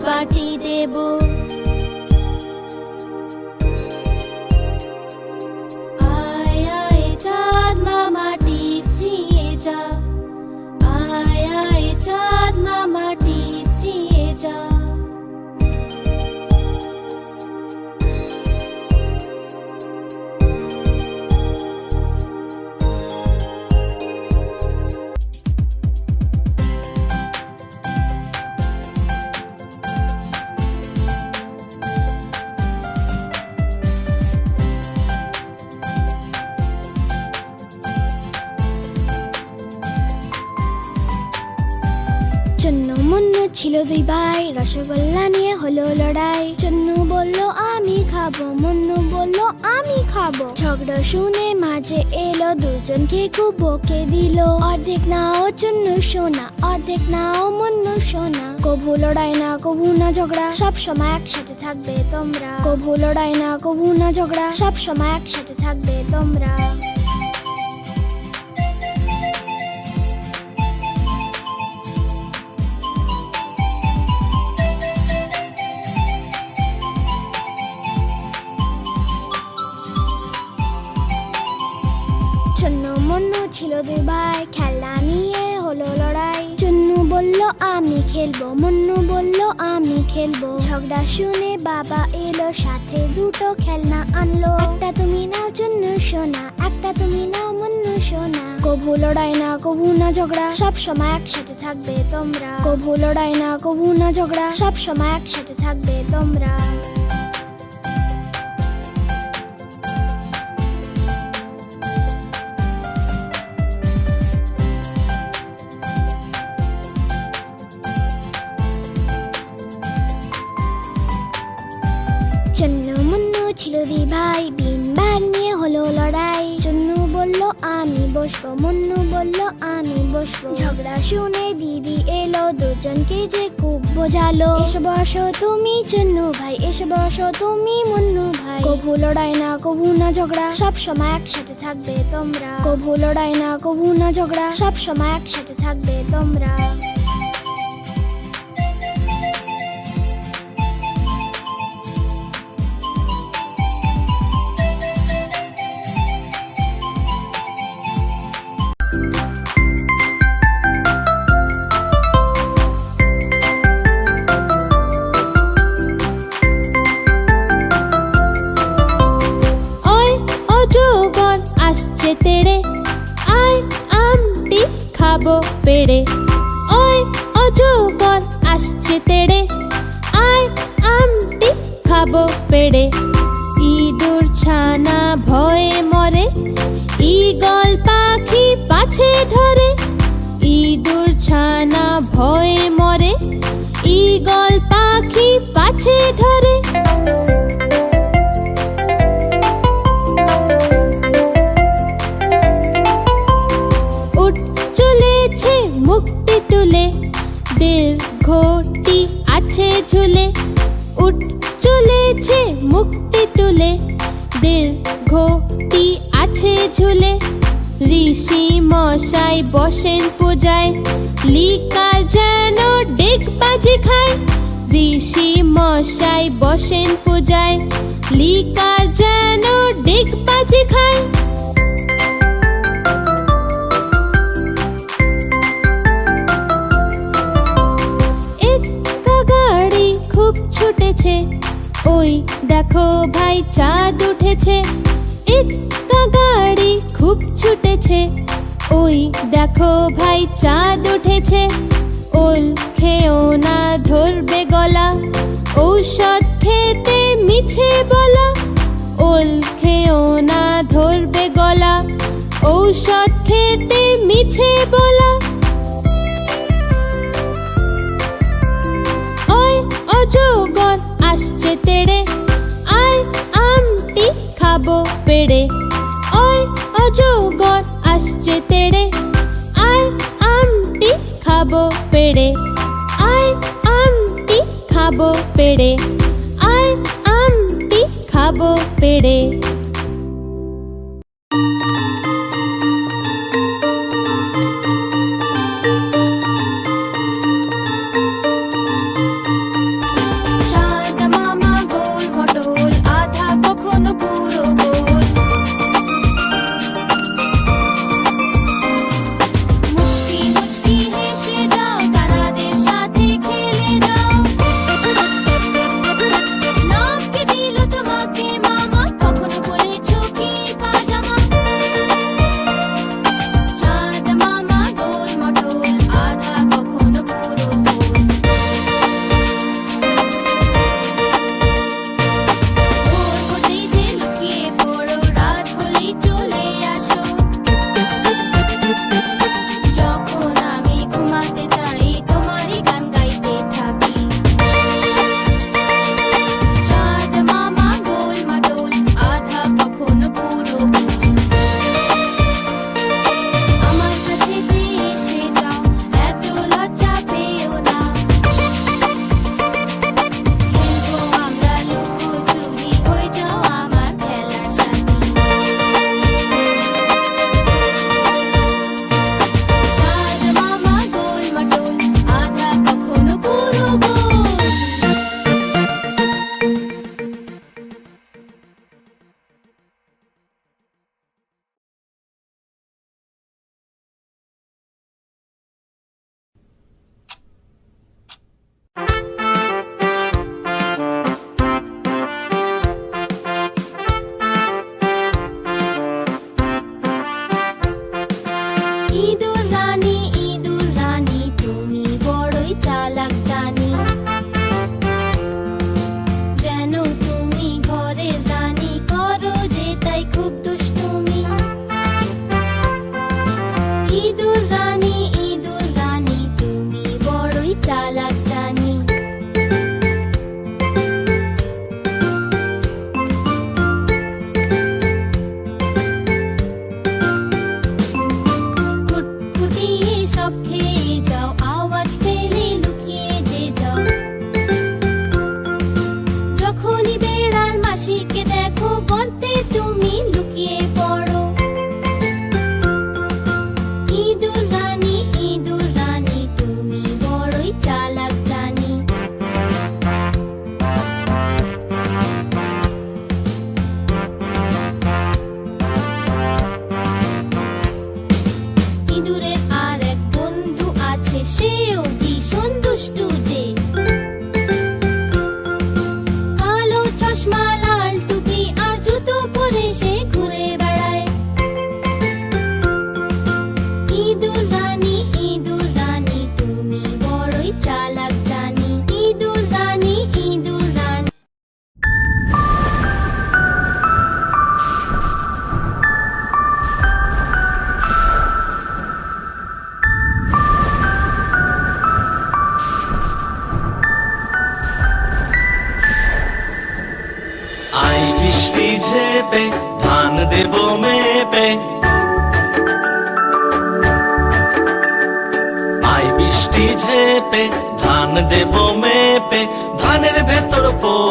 বাটি দেবো। ছিল দুই ভাই, রসগোল্লা নিয়ে হলো লড়াই। চন্নু বলল, আমি খাব। মন্নু বলল, আমি খাব। ঝগড়া শুনে মাঝে এলো, দুজনকে খুব বকে দিল। অর্ধেক নাও চন্নু সোনা, অর্ধেক নাও মুন্নু সোনা। কভু লড়াই না, কভু না ঝগড়া, সব সময় একসাথে থাকবে তোমরা। কভু লড়াই না, কভু না ঝগড়া, সব সময় একসাথে থাকবে তোমরা। খেলব। মুন্নু বলল, আমি খেলব। ঝগড়া শুনে বাবা এলো, সাথে দুটো খেলনা আনলো। একটা তুমি নাও চুন্নু সোনা, একটা তুমি নাও মুন্নু সোনা। কভু লড়াই না, কভু না ঝগড়া, সব সময় একসাথে থাকবে তোমরা। কভু লড়াই না, কভু না ঝগড়া, সব সময় একসাথে থাকবে তোমরা। বসবো, মুন্নু বলল, আমি বসবো। ঝগড়া শুনে দিদি এলো, দুজনকে যে খুব বোঝালো। এসে বসো তুমি, চুন্নু ভাই, এসে বসো তুমি, মুন্নু ভাই। কভু লড়াই না, কভু না ঝগড়া, সব সময় একসাথে থাকবে তোমরা। কভু লড়াই না, কভু না ঝগড়া, সব সময় একসাথে থাকবে তোমরা। আসছে তেড়ে। আয়, আমটি খাব পেড়ে। ওই অজগর আসছে তেড়ে। আয়, আমটি খাব পেড়ে। ইঁদুর ছানা ভয়ে মরে। ঈগল পাখি পাছে ধরে। ইঁদুর ছানা ভয়ে মরে। ঈগল পাখি পাছে ধরে। আছে ঝুলে, উঠ চলেছে, মুক্তি তুলে। দিল আছে ঝুলে, ঋষি মশাই বসেন পূজায়। লিকা যেন ডেক বাজি খায়, ঋষি মশাই বসেন পূজায়। লিকা যেন ডেক বাজি খায়। ছুটেছে ওই দেখো ভাই চাঁদ উঠেছে। একটা গাড়ি খুব ছুটেছে। ওই দেখো ভাই চাঁদ উঠেছে। ওল খেও না ধরবে গলা। ঔষধ খেতে মিছে বলা। ওল খেও না ধরবে গলা। ঔষধ খেতে মিছে বলা। ওই অজগর আসছে তেড়ে। আয় আমটি খাব পেড়ে। ওই অজগর আসছে তেড়ে। আয় আমটি খাব পেড়ে। আয় আমটি খাব পেড়ে। আয় আমটি খাব পেড়ে।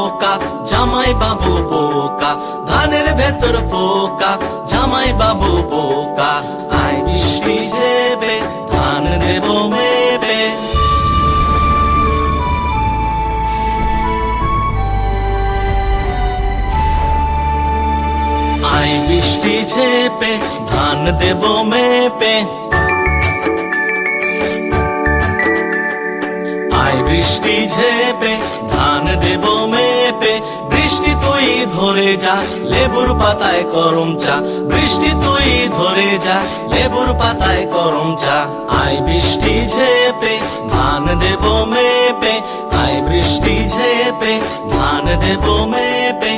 পোকা, জামাই বাবু পোকা, ধানের ভেতর পোকা, জামাই বাবু পোকা। আই বৃষ্টি ঝেপে ধান দেব মেবে। আই বৃষ্টি ঝেপে, ধান দেব মেপে। আই বৃষ্টি ঝেপে, ধান দেব মেপে বৃষ্টি তুই ধরে যা, লেবুর পাতায় করম চা। বৃষ্টি তুই ধরে যা, লেবুর পাতায় করম চা। আই বৃষ্টি ঝেপে, ধান দেব মেপে। আই বৃষ্টি ঝেপে, ধান দেব মেপে।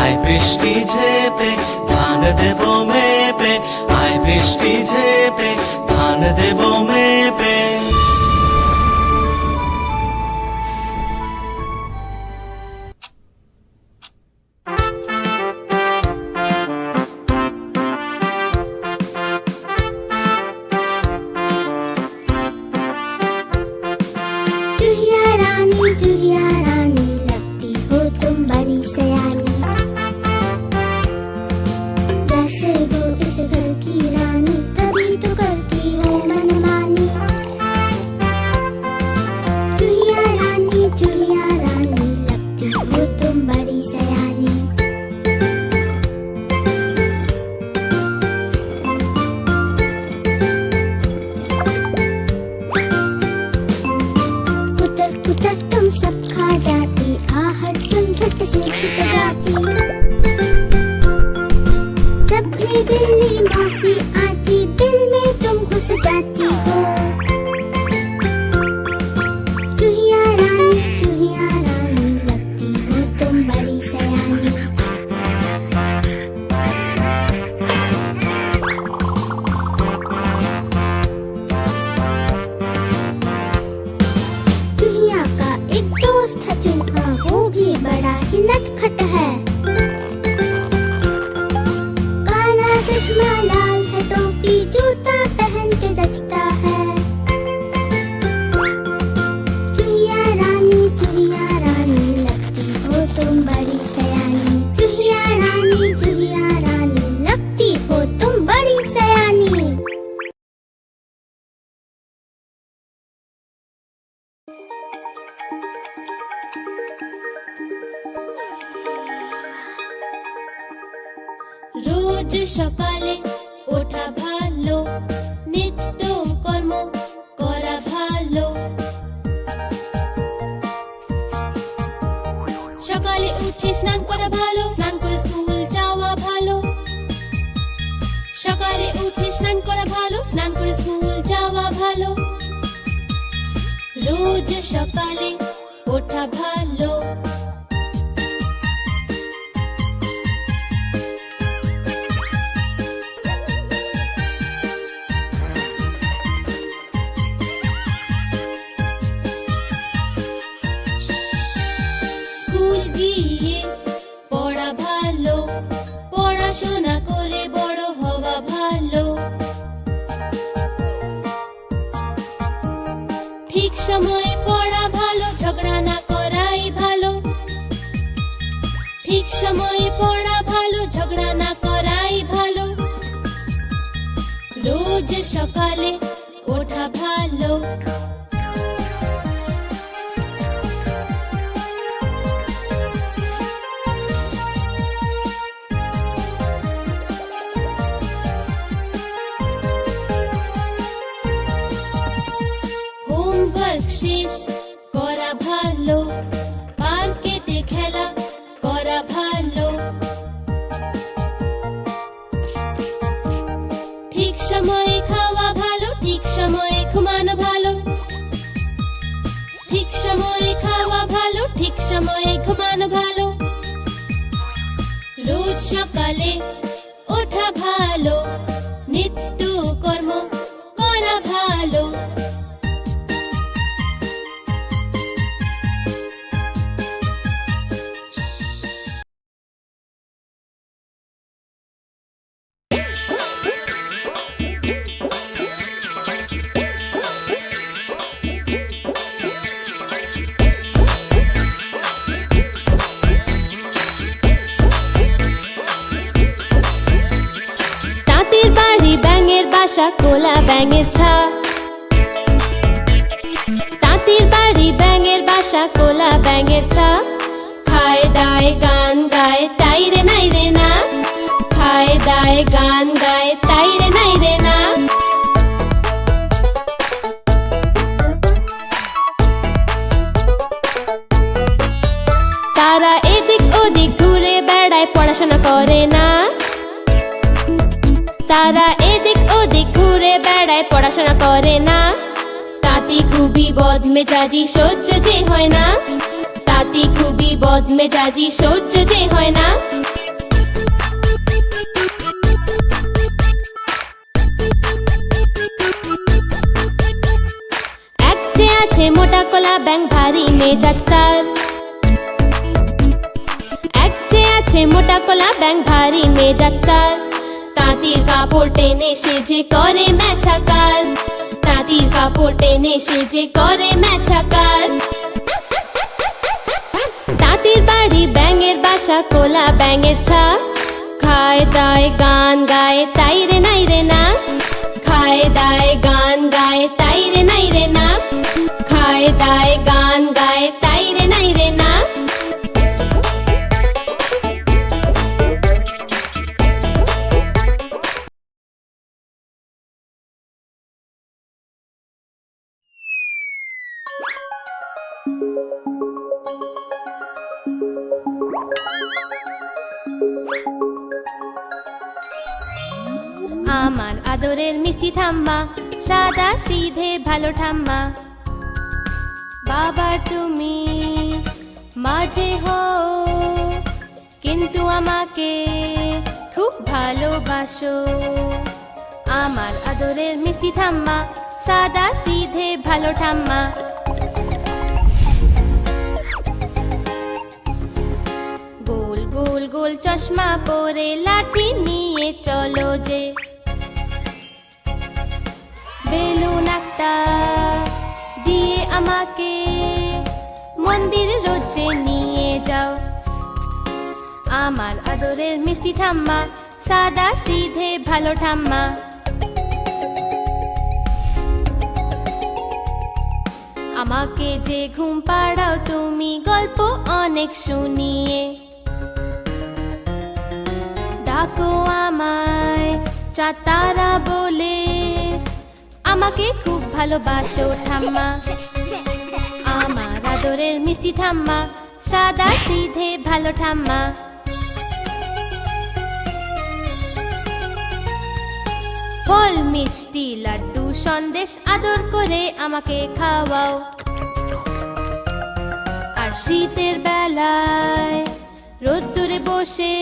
আই বৃষ্টি ঝেপে, ধান দেব মেপে। আই বৃষ্টি ঝেপে, ধান দেব মেপে। রোজ সকালে ওঠা ভালো। স্কুল গিয়ে সময়ে পড়া ভালো, ঝগড়া না করাই ভালো। ঠিক সময়ে পড়া ভালো, ঝগড়া না করাই ভালো। রোজ সকালে ওঠা ভালো। বাসা কোলা ব্যাঙের ছা তাঁতির বাড়ি ব্যাঙের বাসা কোলা ব্যাঙের ছা খায় দায় গান গায়, তাই রে নাই রে না। খায় দায় গান গায়, তাই রে নাই রে না। তারা এদিক ওদিক ঘুরে বেড়ায়, পড়াশোনা করে না। তারা এদিক ওদিক ঘুরে বেড়ায়, পড়াশোনা করে না। তাতি খুবই বদমেজাজি, সহ্য যে হয় না। তাতি খুবই বদমেজাজি, সহ্য যে হয় না। এক মোটা কলা ব্যাং ভারী মেজাজ তার। এক যে আছে মোটা কলা ব্যাং ভারী মেজাজ তার। তাঁতির কাপড় টেনে সে যে করে ম্যাছাকার তাঁতির কাপড় টেনে সে যে করে ম্যাছাকার তাঁতির বাড়ি ব্যাঙের বাসা কোলা ব্যাঙের ছা খায় দায় গান, গায় তাই রে, নাই রে, না। খায় দায় গান, গায় তাই রে, নাই রে, না। খায় দায় গান, গায় তাই রে, নাই রে, না। আমার আদরের মিষ্টি ঠাম্মা, সাদা সিধে ভালো ঠাম্মা। বাবার তুমি মাঝে হও কিন্তু আমাকে খুব ভালোবাসো। আমার আদরের মিষ্টি ঠাম্মা, সাদা সিধে ভালো ঠাম্মা। গোল গোল গোল চশমা পরে লাঠি নিয়ে চলো যে। বেলুন একটা দিয়ে আমাকে মন্দির রোজে নিয়ে যাও। আমার আদরের মিষ্টি ঠাম্মা, সাদা সিধে ভালো ঠাম্মা। আমাকে যে ঘুম পাড়াও, তুমি গল্প অনেক শুনিয়ে। ডাকো আমায়, চাতারা বলে আমাকে খুব ভালোবাসো ঠাম্মা। আমার আদরের মিষ্টি ঠাম্মা, সাদা সিধে ভালো ঠাম্মা। ফল, মিষ্টি, লাড্ডু, সন্দেশ আদর করে আমাকে খাওয়াও। আর শীতের বেলায় রোদ্দুরে বসে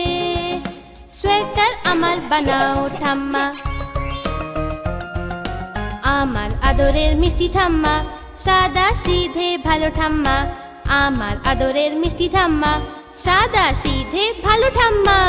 সোয়েটার আমার বানাও ঠাম্মা। আমার আদরের মিষ্টি ঠাম্মা, সাদা সিধে ভালো ঠাম্মা। আমার আদরের মিষ্টি ঠাম্মা, সাদা সিধে ভালো ঠাম্মা।